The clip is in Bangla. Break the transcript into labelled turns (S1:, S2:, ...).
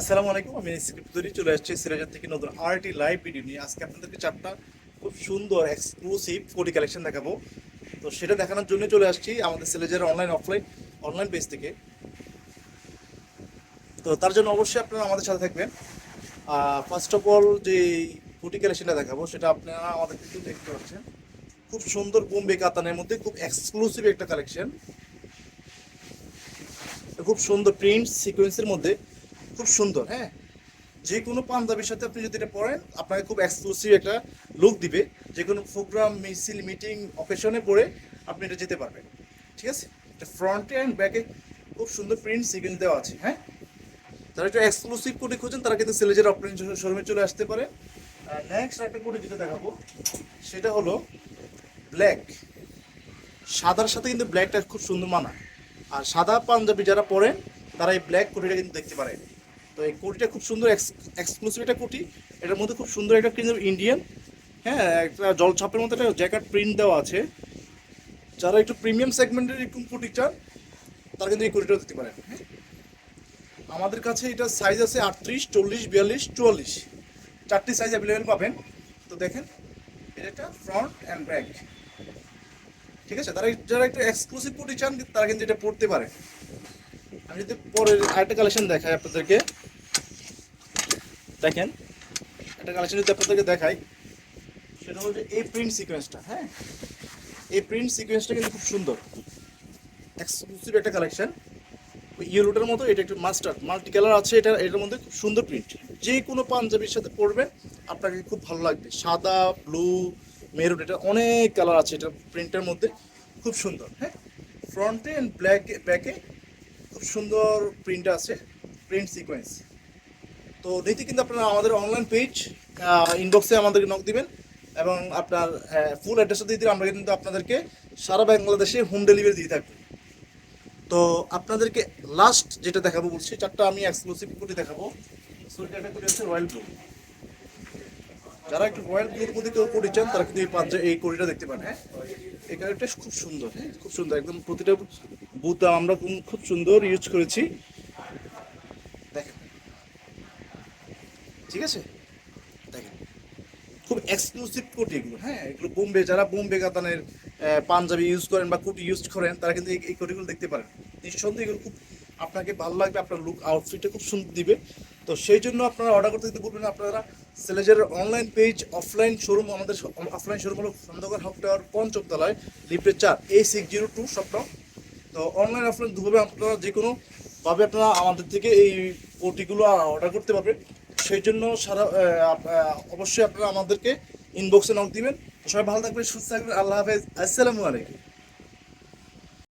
S1: আসসালামু আলাইকুম, আমি স্ক্রিপ্ট তৈরি চলে আসছি সিরাজার থেকে নতুন আরটি লাইভ ভিডিও নিয়ে। আজকে আপনাদেরকে চারটা খুব সুন্দর এক্সক্লুসিভ কোটি কালেকশন দেখাবো। তো সেটা দেখানোর জন্য চলে আসছি আমাদের সিলেজের অনলাইন অফলাইন অনলাইন পেজ থেকে। তো তার জন্য অবশ্যই আপনারা আমাদের সাথে থাকবেন। ফার্স্ট অফ অল যে কোটি কালেকশনটা দেখাবো, সেটা আপনারা আমাদের কিন্তু দেখতে পাচ্ছেন। খুব সুন্দর বোম্বে কাতানের মধ্যে খুব এক্সক্লুসিভ একটা কালেকশন খুব সুন্দর প্রিন্ট সিকোয়েন্সের মধ্যে খুব সুন্দর হ্যাঁ? যে কোনো পাঞ্জাবির সাথে আপনি যদি এটা পরেন আপনাকে খুব এক্সক্লুসিভ একটা লুক দিবে। যে কোনো প্রোগ্রাম মিছিল মিটিং অকেশনে পরে আপনি এটা যেতে পারবেন। ঠিক আছে? এটা ফ্রন্টে অ্যান্ড ব্যাকে খুব সুন্দর প্রিন্ট সিকোয়েন্স দেওয়া আছে হ্যাঁ? তারা একটু এক্সক্লুসিভ কোডে খুঁজেন, তারা কিন্তু সেলেজের অফলাইন শোরুমে চলে আসতে পারে। নেক্সট একটা কোডে যেটা দেখাবো, সেটা হলো ব্ল্যাক সাদার সাথে কিন্তু ব্ল্যাকটা খুব সুন্দর মানা আর সাদা পাঞ্জাবি যারা পরেন তারা এই ব্ল্যাক কোটিটা কিন্তু দেখতে পারে তো এই কোটিটা খুব সুন্দর এক্সক্লুসিভ একটা কোটি এটার মধ্যে খুব সুন্দর একটা কিন্তু ইন্ডিয়ান হ্যাঁ একটা জলছাপের মধ্যে একটা জ্যাকেট প্রিন্ট দেওয়া আছে। যারা একটু প্রিমিয়াম সেগমেন্টের এরকম কোটি চান, তারা কিন্তু এই কোটিটাও দিতে পারেন হ্যাঁ। আমাদের কাছে এটা সাইজ আছে আটত্রিশ, চল্লিশ, বিয়াল্লিশ, চুয়াল্লিশ। চারটি সাইজ অ্যাভেলেবেল পাবেন। তো দেখেন, এটা একটা ফ্রন্ট অ্যান্ড ব্যাক ঠিক আছে? তারা যারা একটু এক্সক্লুসিভ কোটি চান, তারা কিন্তু এটা পড়তে পারে। আমি যদি পরের আরেকটা কালেকশন দেখাই আপনাদেরকে। দেখেন। একটা কালেকশন যদি আপনাদেরকে দেখাই, সেটা হচ্ছে এই প্রিন্ট সিকোয়েন্সটা হ্যাঁ? এই প্রিন্ট সিকোয়েন্সটা কিন্তু খুব সুন্দর। এক্সক্লুসিভ একটা কালেকশন ইয়েলোটার মতো, এটা একটু মাস্টার মাল্টি কালার আছে, এটা, এটার মধ্যে খুব সুন্দর প্রিন্ট যে কোনো পাঞ্জাবির সাথে পরবেন আপনাকে খুব ভালো লাগবে। সাদা ব্লু মেরুন এটা অনেক কালার আছে, এটা প্রিন্টের মধ্যে। খুব সুন্দর হ্যাঁ? ফ্রন্টে অ্যান্ড ব্ল্যাক ব্যাকে খুব সুন্দর প্রিন্ট আছে প্রিন্ট সিকোয়েন্স তো নিতে কিন্তু আপনারা আমাদের অনলাইন পেজ ইনবক্সে আমাদেরকে নক দিবেন এবং আপনার ফুল অ্যাড্রেসটা দিয়ে দিলে আমরা কিন্তু আপনাদেরকে সারা বাংলাদেশে হোম ডেলিভারি দিয়ে থাকব। তো আপনাদেরকে লাস্ট যেটা দেখাবো বলছি, চারটা আমি এক্সক্লুসিভ কোটি দেখাবো। হচ্ছে রয়্যাল ব্লু যারা একটু রয়্যাল ব্লুর মধ্যে কেউ কোটি চান, তারা কিন্তু এই পাঞ্জা এই কোটিটা দেখতে পান হ্যাঁ। এই কালারটা খুব সুন্দর হ্যাঁ খুব সুন্দর, একদম প্রতিটা বুতা আমরা খুব সুন্দর ইউজ করেছি দেখেন ঠিক আছে? দেখেন, খুব এক্সক্লুসিভ কোটি এগুলো। হ্যাঁ এগুলো বোম্বে, যারা বোম্বে কাতানের পাঞ্জাবি ইউজ করেন বা কোটি ইউজ করেন, তারা কিন্তু এই- কোটিগুলো দেখতে পারেন। নিঃসন্দেহে এগুলো খুব আপনাকে ভালো লাগবে, আপনার লুক আউটফিটটা খুব সুন্দর দিবে। তো সেই জন্য আপনারা অর্ডার করতে দিতে বলবেন আপনারা সেলেজের অনলাইন পেজ অফলাইন শোরুম আমাদের অফলাইন শোরুম হলো খন্দকার হক টাওয়ার পঞ্চম তলায় লিফটের চার এই সিক্স জিরো টু সবটাও তো অনলাইন অফলাইন দুভাবে আপনারা যে কোনোভাবে আপনারা আমাদের থেকে এই কোটিগুলো অর্ডার করতে পারবেন। সেই জন্য সারা অবশ্যই আপনারা আমাদেরকে ইনবক্সে নক দিবেন। সবাই ভালো থাকবেন, সুস্থ থাকবেন, আল্লাহ হাফেজ। আসসালামু আলাইকুম।